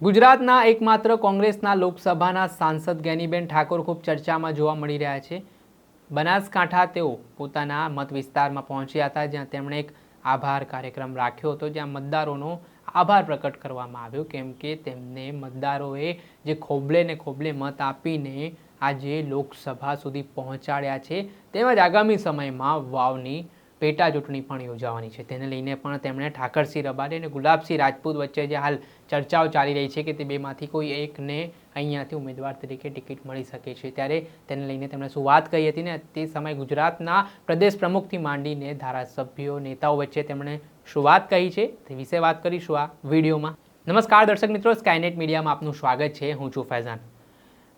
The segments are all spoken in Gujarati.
ગુજરાતના એકમાત્ર કોંગ્રેસના લોકસભાના સાંસદ ગેનીબેન ઠાકોર ખૂબ ચર્ચામાં જોવા મળી રહ્યા છે. બનાસકાંઠા તેઓ પોતાના મત વિસ્તારમાં પહોંચ્યા હતા, જ્યાં તેમણે એક આભાર કાર્યક્રમ રાખ્યો હતો, જ્યાં મતદારોનો આભાર પ્રકટ કરવામાં આવ્યો. કેમ કે તેમને મતદારોએ જે ખોબલે ને ખોબલે મત આપીને આજે લોકસભા સુધી પહોંચાડ્યા છે તેમજ આગામી સમયમાં વાવની પેટા ચૂંટણી પણ યોજાવાની છે. તેને લઈને પણ તેમણે ઠાકરસિંહ રબારી અને ગુલાબસિંહ રાજપૂત વચ્ચે જે હાલ ચર્ચાઓ ચાલી રહી છે કે તે બેમાંથી કોઈ એકને અહીંયાથી ઉમેદવાર તરીકે ટિકિટ મળી શકે છે. ત્યારે તેને લઈને તેમણે શું વાત કહી હતી ને, તે સમયે ગુજરાતના પ્રદેશ પ્રમુખથી માંડીને ધારાસભ્યો, નેતાઓ વચ્ચે તેમણે શું વાત કહી છે તે વિશે વાત કરીશું આ વિડીયોમાં. નમસ્કાર દર્શક મિત્રો સ્કાયનેટ મીડિયામાં આપનું સ્વાગત છે. હું છું ફૈઝાન.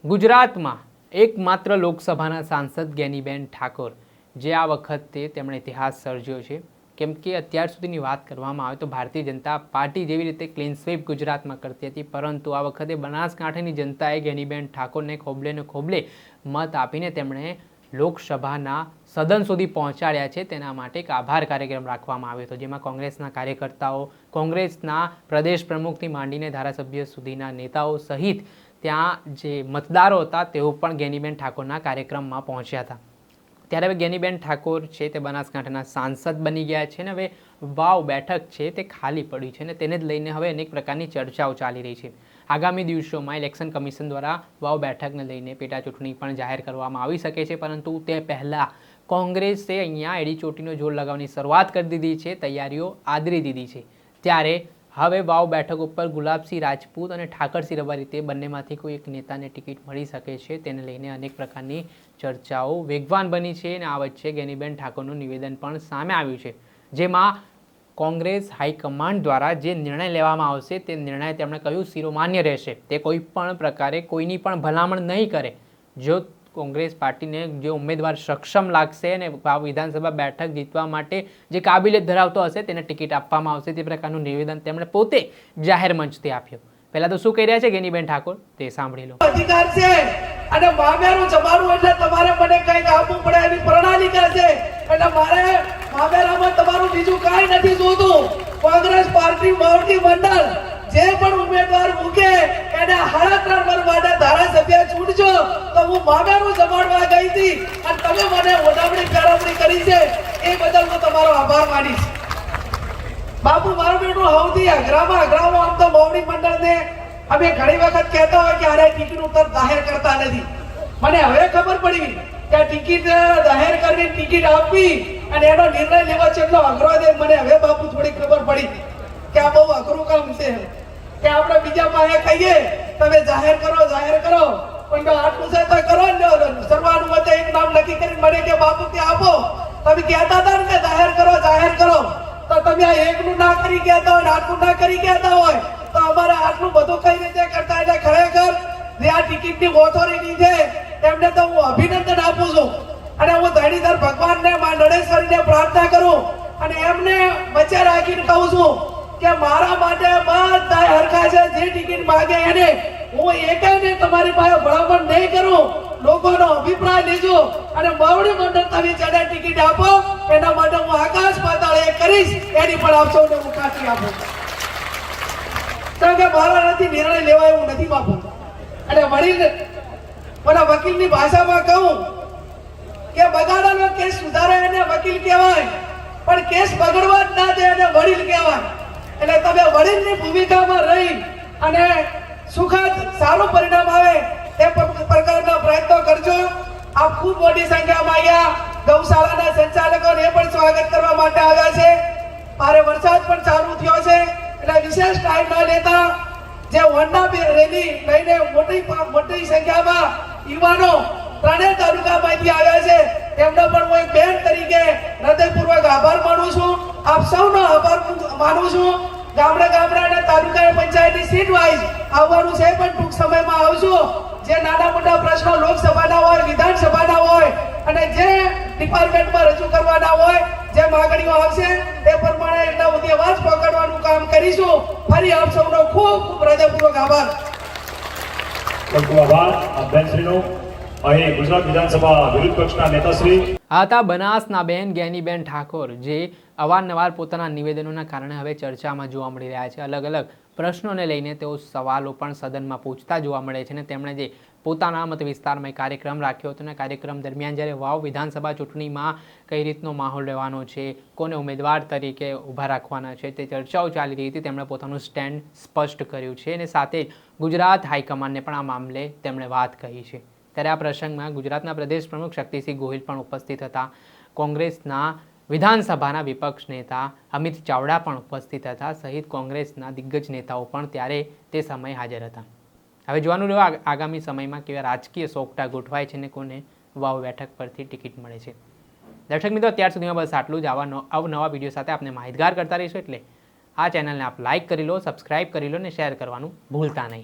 ગુજરાતમાં એકમાત્ર લોકસભાના સાંસદ ગેનીબેન ઠાકોર. જે આ વખતે તેમણે ઇતિહાસ સર્જ્યો છે. કેમ કે અત્યાર સુધીની વાત કરવામાં આવે તો ભારતીય જનતા પાર્ટી જેવી રીતે ક્લીન સ્વીપ ગુજરાતમાં કરતી હતી, પરંતુ આ વખતે બનાસકાંઠાની જનતાએ ગેનીબેન ઠાકોરને ખોબલે ને ખોબલે મત આપીને તેમણે લોકસભાના સદન સુધી પહોંચાડ્યા છે. તેના માટે એક આભાર કાર્યક્રમ રાખવામાં આવ્યો હતો, જેમાં કોંગ્રેસના કાર્યકર્તાઓ, કોંગ્રેસના પ્રદેશ પ્રમુખથી માંડીને ધારાસભ્ય સુધીના નેતાઓ સહિત ત્યાં જે મતદારો હતા, તેઓ પણ ગેનીબેન ઠાકોરના કાર્યક્રમમાં પહોંચ્યા હતા. ત્યારે હવે ગેનીબેન ઠાકોર છે તે બનાસકાંઠાના સાંસદ બની ગયા છે ને હવે વાવ બેઠક છે તે ખાલી પડી છે ને તેને જ લઈને હવે અનેક પ્રકારની ચર્ચાઓ ચાલી રહી છે. આગામી દિવસોમાં ઇલેક્શન કમિશન દ્વારા વાવ બેઠકને લઈને પેટા ચૂંટણી પણ જાહેર કરવામાં આવી શકે છે, પરંતુ તે પહેલાં કોંગ્રેસે અહીંયા એડી ચોટીનો જોર લગાવવાની શરૂઆત કરી દીધી છે, તૈયારીઓ આદરી દીધી છે. ત્યારે હવે વાવ બેઠક ઉપર ગુલાબસિંહ રાજપૂત અને ઠાકરસિંહ રબારી તે બંનેમાંથી કોઈ એક નેતાને ટિકિટ મળી શકે છે તેને લઈને અનેક પ્રકારની ચર્ચાઓ વેગવાન બની છે અને આ વચ્ચે ગેનીબેન ઠાકોરનું નિવેદન પણ સામે આવ્યું છે. જેમાં કોંગ્રેસ હાઈકમાન્ડ દ્વારા જે નિર્ણય લેવામાં આવશે તે નિર્ણય તેમણે કહ્યું શિરોમાન્ય રહેશે. તે કોઈ પણ પ્રકારે કોઈની પણ ભલામણ નહીં કરે. જો કોંગ્રેસ પાર્ટીને જે ઉમેદવાર સક્ષમ લાગશે અને વિધાનસભા બેઠક જીતવા માટે જે કાબિલિયત ધરાવતો હશે તેને ટિકિટ આપવામાં આવશે તે પ્રકારનું નિવેદન તેમણે પોતે જાહેર મંચથી આપ્યું. પહેલા તો શું કહી રહ્યા છે ગેનીબેન ઠાકોર? તે સાંભળી લો. અધિકાર છે અને મામેરું જમાડવું એટલે તમારે મને કંઈક આપવું પડે એવી પ્રણાલિકા છે. એટલે મારે મામેરામાં તમારું બીજું કાંઈ નથી જોતું. કોંગ્રેસ પાર્ટી મોરબી મંડળ જે પણ ઉમેદવાર મૂકે એને સાડા ત્રણ ચૂંટજો તો હું મામેરું જમાડવા ગઈ હતી અને તમે મને ઓઢામણી ફેરવણી કરી છે. એ બદલ હું તમારો આભાર માનીશ. બાપુ, મારું બેટું હવથી અઘરામાં અઘરામાં આમ તો મોવડી મંડળને અમે ઘણી વખત કહેતા હોય કે અરે ટિકિટ ઉત્તર જાહેર કરતા નથી. મને હવે ખબર પડી કે ટિકિટ જાહેર કરવી ટિકિટ આપવી અને એનો નિર્ણય લેવો છે એટલો અઘરો છે. મને હવે બાપુ થોડી ખબર પડી કે આ બહુ અઘરું કામ છે. કે આપણે બીજા પાસે કહીએ તમે જાહેર કરો જાહેર કરો. પણ આટલું છે તો કરો ને સર્વાનુમતે એક નામ નક્કી કરીને મને કે બાપુ કે આપો. તમે કહેતા હતા ને કે જાહેર કરો જાહેર કરો. તો તમે આ એકનું ના કરી કહેતા હોય આટલું ના કરી કહેતા હોય, તો અમારે આટલું બધું કઈ રીતે કરતા એટલે ખરેખર? જે આ ટિકિટની ઓથોરિટી છે એમને તો હું અભિનંદન આપું છું. અને હું ધણીધર ભગવાનને મા નડેશ્વરીને પ્રાર્થના કરું અને એમને વચ્ચે કહું છું કે મારા માટે બધા હરખા છે, જે ટિકિટ માંગે એને હું એકાને તમારી પાસે ભલામણ નહીં કરું. લોકોનો અભિપ્રાય લેજો અને માવડી મંડળ તમે જેને ટિકિટ આપો. એના માટે હું આકાશ પાતાળ એ કરીશ. એની પણ આપ સૌને હું ખાતરી આપું. કારણ કે મારા નથી, નિર્ણય લેવાય એવું નથી બાપુ. અને વડીલ મને વકીલની ભાષામાં કહું કે બગાડેલો કેસ સુધારે એને વકીલ કહેવાય, પણ કેસ બગડવા જ ના દે એને વડીલ કહેવાય. એટલે તમે વડીલની ભૂમિકામાં રહી અને સુખદ, સારું પરિણામ આવે તે પ્રકારના પ્રયત્નો કરજો. આપ ખૂબ મોટી સંખ્યામાં અહીંયા ગૌશાળાના સંચાલકોને પણ સ્વાગત કરવા માટે આવ્યા છે. મારે વરસાદ પણ ચાલુ થયો છે. એટલે વિશેષ ટાઈમ ન લેતા જે હોન્ડા રેલી લઈને મોટી મોટી સંખ્યામાં યુવાનો ત્રણેય તાલુકામાંથી આવ્યા છે. એમનો પણ હું એક બેન તરીકે હૃદયપૂર્વક આભાર માનું છું. આપ સૌનો આભાર માનું છું. ગામડે ગામડે અને તાલુકા પંચાયતની સીટ વાઇઝ આવવાનું છે પણ ટૂંક સમયમાં આવજો. જે નાના મોટા પ્રશ્નો લોકસભાના હોય વિધાનસભાના હોય અને જે ડિપાર્ટમેન્ટમાં રજૂ કરવાના હોય જે માંગણીઓ આવશે એ પ્રમાણે એટલા બધી અવાજ પકડવાનું કામ કરીશું. ફરી આપ સૌનો ખૂબ ખૂબ હૃદયપૂર્વક આભાર. ખૂબ ખૂબ આભાર આ બેનશ્રીનો અહીં ગુજરાત વિધાનસભા વિરોધ પક્ષના નેતાશ્રી. આ હતા બનાસના બેન ગેનીબેન ઠાકોર જે અવારનવાર પોતાના નિવેદનોના કારણે હવે ચર્ચામાં જોવા મળી રહ્યા છે. અલગ અલગ પ્રશ્નોને લઈને તેઓ સવાલો પણ સદનમાં પૂછતા જોવા મળે છે અને તેમણે જે પોતાના મત વિસ્તારમાં કાર્યક્રમ રાખ્યો હતો અને કાર્યક્રમ દરમિયાન જ્યારે વાવ વિધાનસભા ચૂંટણીમાં કઈ રીતનો માહોલ રહેવાનો છે, કોને ઉમેદવાર તરીકે ઊભા રાખવાના છે, તે ચર્ચાઓ ચાલી રહી હતી, તેમણે પોતાનું સ્ટેન્ડ સ્પષ્ટ કર્યું છે અને સાથે જ ગુજરાત હાઈકમાન્ડને પણ આ મામલે તેમણે વાત કહી છે. ત્યારે આ પ્રસંગમાં ગુજરાતના પ્રદેશ પ્રમુખ શક્તિસિંહ ગોહિલ પણ ઉપસ્થિત હતા. કોંગ્રેસના વિધાનસભાના વિપક્ષ નેતા અમિત ચાવડા પણ ઉપસ્થિત હતા. સહિત કોંગ્રેસના દિગ્ગજ નેતાઓ પણ ત્યારે તે સમયે હાજર હતા. હવે જોવાનું રહ્યું આગામી સમયમાં કેવા રાજકીય સોગટા ગોઠવાય છે ને કોને વાવ બેઠક પરથી ટિકિટ મળે છે. દર્શક મિત્રો, અત્યાર સુધીમાં બસ આટલું જ. આવા ન- અવનવા વીડિયો સાથે આપને માહિતગાર કરતા રહીશું. એટલે આ ચેનલને આપ લાઇક કરી લો, સબસ્ક્રાઇબ કરી લો અને શેર કરવાનું ભૂલતા નહીં.